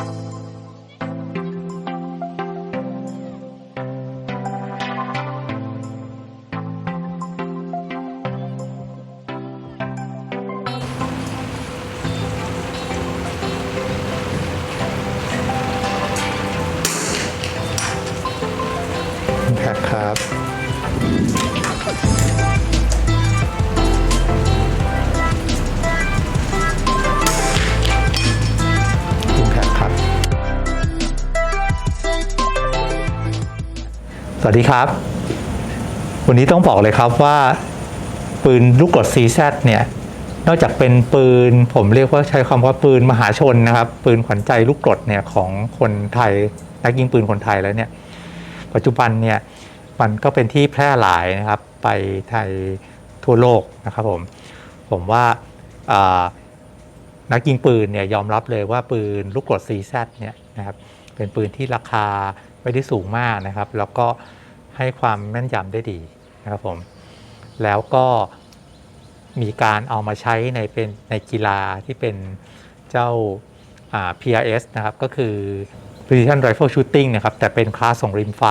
แท็กครับ สวัสดีครับ วันนี้ต้องบอกเลยครับว่า ปืนลูกกรด CZ เนี่ยนอกจากเป็นปืนผมเรียกว่าใช้คำว่าปืนมหาชนนะครับ ปืนขวัญใจลูกกรดเนี่ยของคนไทยนักยิงปืนคนไทยแล้วเนี่ยปัจจุบันเนี่ยมันก็เป็นที่แพร่หลายนะครับ ไปไทยทั่วโลกนะครับผมผมว่านักยิงปืนเนี่ยยอมรับเลยว่าปืนลูกกรด CZ เนี่ยนะครับเป็นปืนที่ราคาไม่ได้สูงมากนะครับ แล้วก็ ให้ความแม่นยำได้ดีนะครับผมแล้วก็มีการเอามาใช้ในเป็นในกีฬาที่เป็นเจ้าา PRS นะครับ ก็คือ Precision Rifle Shooting นะครับ แต่เป็นคลาสของริมไฟ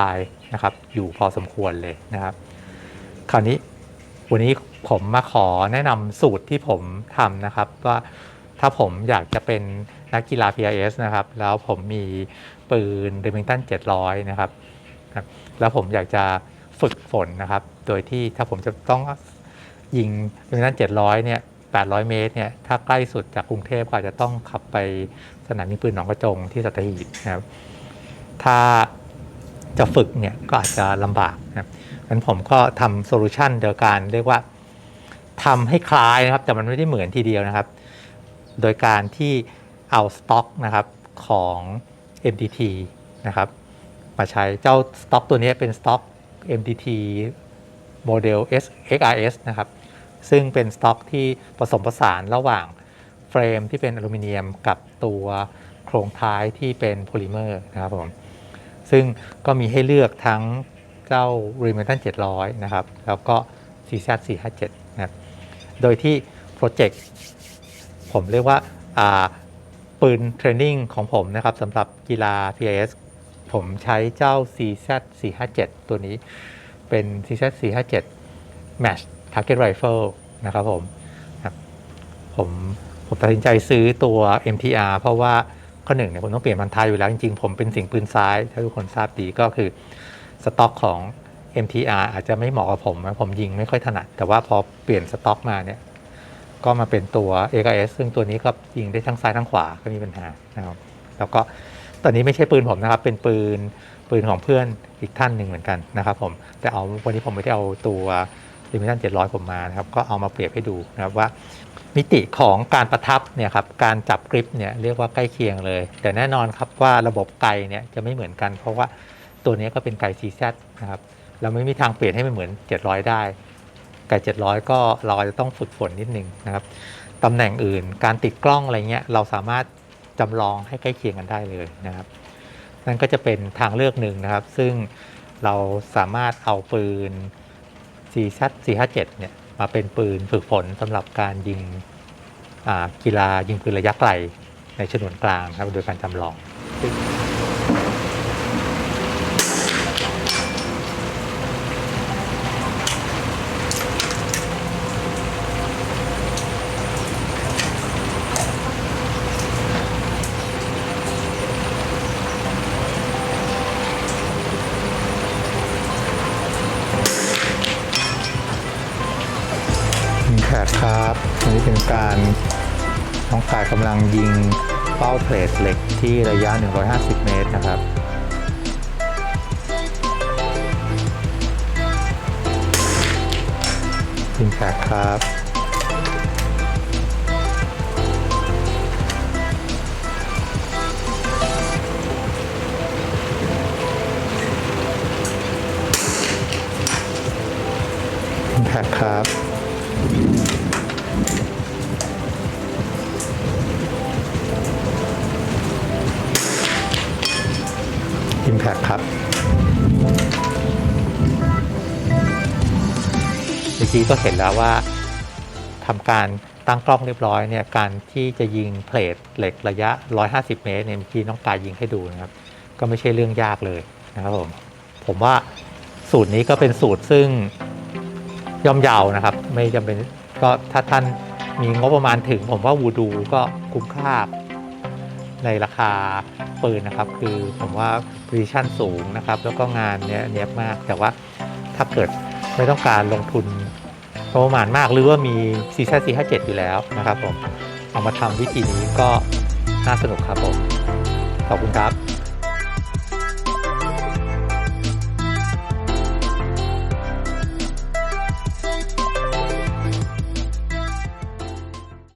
นะครับ อยู่พอสมควรเลยนะครับ คราวนี้วันนี้ผมมาขอแนะนำสูตรที่ผมทำนะครับ ว่าถ้าผมอยากจะเป็นนักกีฬา PRS นะครับ แล้วผมมีปืน Remington 700 นะครับ ครับแล้วผมอยากจะฝึกฝนนะครับ โดยที่ถ้าผมจะต้องยิง Remington 700เนี่ย800 เมตรเนี่ยถ้าใกล้สุดจากกรุงเทพก็อาจจะต้องขับไปสนามยิงปืนหนองกระจงที่สัตหีบนะครับ ถ้าจะฝึกเนี่ยก็อาจจะลำบากนะครับงั้นผมก็ทำโซลูชันเดียกันเรียกว่าทำให้คล้ายนะครับ แต่มันไม่ได้เหมือนทีเดียวนะครับ โดยการที่เอาสต็อกนะครับของ MDT นะครับ มาใช้เจ้าสต็อกตัวนี้เป็นสต็อก MDT โมเดล XRS นะครับ ซึ่งเป็นสต็อกที่ผสมผสานระหว่างเฟรมที่เป็นอลูมิเนียมกับตัวโครงท้ายที่เป็นโพลิเมอร์นะครับผม ซึ่งก็มีให้เลือกทั้งเจ้า r e m e n t o n 700 นะครับ แล้วก็ CZ 457นะครับ โดยที่โปรเจกต์ผมเรียกว่าอ่าปืนเทรนนิ่งของผมนะครับสำหรับกีฬา PIS ผมใช้เจ้า CZ 457ตัวนี้เป็น CZ 457 Match Target Rifle นะครับผมผมผมตัดสินใจซื้อตัว MTR เพราะว่าข้อหนึ่งเนี่ยผมต้องเปลี่ยนพันท้ายอยู่แล้ว จริงๆ ผมเป็นสิ่งปืนซ้าย ถ้าทุกคนทราบดีก็คือสต็อกของ MTR อาจจะไม่เหมาะกับผมนะผมยิงไม่ค่อยถนัด แต่ว่าพอเปลี่ยนสต็อกมาเนี่ยก็มาเป็นตัว AKS ซึ่งตัวนี้ก็ยิงได้ทั้งซ้ายทั้งขวาก็มีปัญหานะครับแล้วก็ ตอนนี้ไม่ใช่ปืนผมนะครับ เป็นปืนปืนของเพื่อนอีกท่านหนึ่งเหมือนกันนะครับผมแต่เอาวันนี้ผมไม่ได้เอาตัวลิมิตัน700ผมมานะครับ ก็เอามาเปรียบให้ดูนะครับว่า มิติของการประทับเนี่ยครับการจับกริปเนี่ยเรียกว่าใกล้เคียงเลย แต่แน่นอนครับว่าระบบไกเนี่ยจะไม่เหมือนกัน เพราะว่าตัวนี้ก็เป็นไก CZ นะครับเราไม่มีทางเปลี่ยนให้มันเหมือน 700 ได้ไก่700 ก็เราจจะต้องฝึกฝนนิดนึงนะครับตำแหน่งอื่น การติดกล้องอะไรเงี้ยเราสามารถ จำลองให้ใกล้เคียงกันได้เลยนะครับ นั่นก็จะเป็นทางเลือกหนึ่งนะครับ ซึ่งเราสามารถเอาปืน4 z 457เนี่ยมาเป็นปืนฝึกฝนสำหรับการยิงกีฬายิงปืนระยะไกลในฉนวนกลางครับโดยการจำลอง แขกครับอันนี้เป็นการน้องกายกำลังยิงเป้าเพลทเหล็กที่ระยะ 150 เมตรนะครับยิงแขกครับยิงแขกครับ Impact ครับเมื่อกี้ก็เห็นแล้วว่าทำการตั้งกล้องเรียบร้อยเนี่ยการที่จะยิงเพลทเหล็กระยะ 150 เมตรเนี่ยเมื่อกี้น้องกายยิงให้ดูนะครับ ก็ไม่ใช่เรื่องยากเลยนะครับผมผมว่าสูตรนี้ก็เป็นสูตรซึ่ง ย่อมเยาวนะครับ ไม่จำเป็นก็ถ้าท่านมีงบประมาณถึง ผมว่าวูดูก็คุ้มค่าในราคาปืนนะครับ คือผมว่า p r e c i s i o n สูงนะครับ แล้วก็งานเนี้ยเนี้ยบมาก แต่ว่าถ้าเกิดไม่ต้องการลงทุนงบประมาณมากหรือว่ามี c z 4 5 7อยู่แล้วนะครับผมเอามาทำวิธีนี้ก็น่าสนุกครับผม ขอบคุณครับ